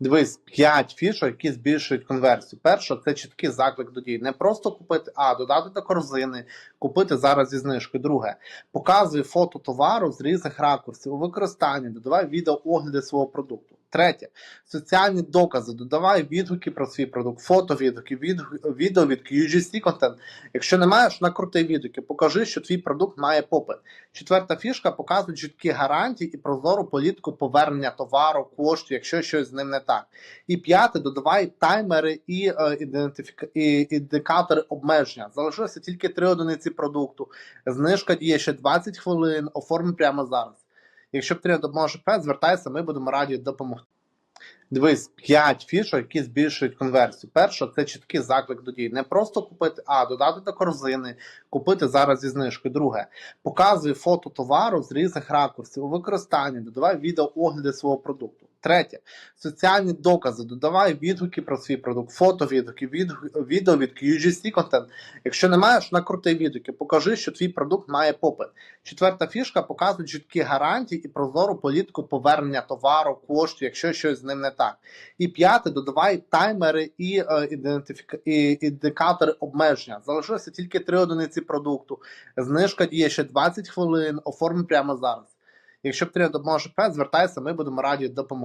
Дивись, 5 фішок, які збільшують конверсію. Перше, це чіткий заклик до дій. Не просто купити, а додати до корзини, купити зараз зі знижкою. Друге, показуй фото товару з різних ракурсів у використанні, додавай відео огляди свого продукту. Третє, соціальні докази, додавай відгуки про свій продукт, фото відгуки, відео від UGC контент. Якщо не маєш, накрути відгуки, покажи, що твій продукт має попит. Четверта фішка показує чіткі гарантії і прозору політику повернення товару, коштів, якщо щось з ним не так. І п'яте, додавай таймери і, е, ідентифіка... і індикатори обмеження. Залишилося тільки три одиниці продукту. Знижка діє ще 20 хвилин, оформи прямо зараз. Якщо потрібна допомога ШП, звертайся, ми будемо раді допомогти. Дивись, 5 фішок, які збільшують конверсію. Перше, це чіткий заклик до дій. Не просто купити, а додати до корзини, купити зараз зі знижкою. Друге, показуй фото товару з різних ракурсів у використанні, додавай відео огляди свого продукту. Третє, соціальні докази, додавай відгуки про свій продукт, фото відгуки, відгу- відео від UGC контент. Якщо не маєш, накрути відгуки, покажи, що твій продукт має попит. Четверта фішка показує чіткі гарантії і прозору політику повернення товару, коштів, якщо щось з ним не так. І п'яте, додавай таймери і, е, ідентифіка... і індикатори обмеження. Залишилося тільки три одиниці продукту. Знижка діє ще 20 хвилин, оформи прямо зараз. Якщо потрібна допомога ШП, звертайся, ми будемо раді допомогти.